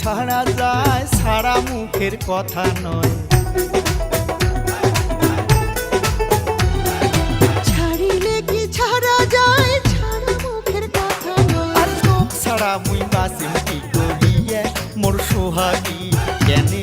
ছাড়া যায় ছাড়া মুখের কথা নয়। ছাড়িলে কি ছাড়া যায় ছাড়া মুখের কথা নয়। আর মুই বাসিম কি করিয়ে মোর সোহাগী। কেনে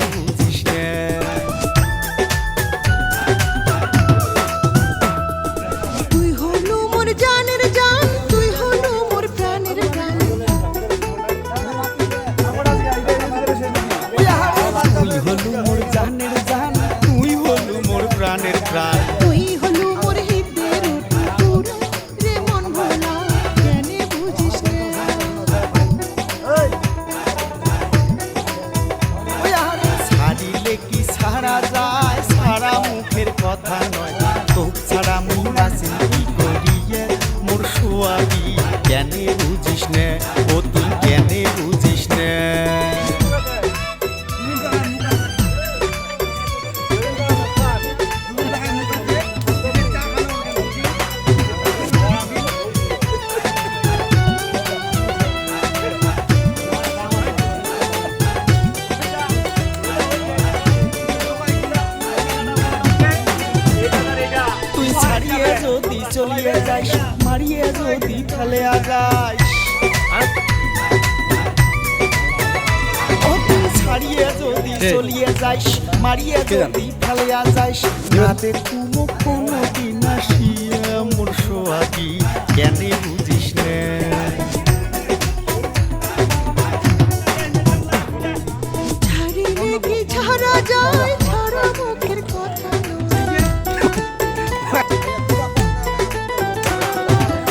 নে ও তুই কেনে বুঝিস নে? যদি চলিয়ে যাইস মারিয়ে যদি ফেলে তুই ছাড়িয়ে যদি চলিয়ে যাইস মারিয়ে যদি ফেলে যাইস রাতে কুমো কোনো দিন আসিয়ে মোর সোয়াগী কেনে বুঝিস নে? ছাড়া যায় ছাড়া মুখের কথা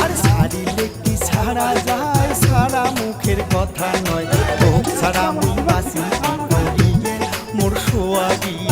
আর ছাড়িলে কি ছাড়া যায়? কথা নয়। ছাড়া মুখ বাসি মোর সোয়াগী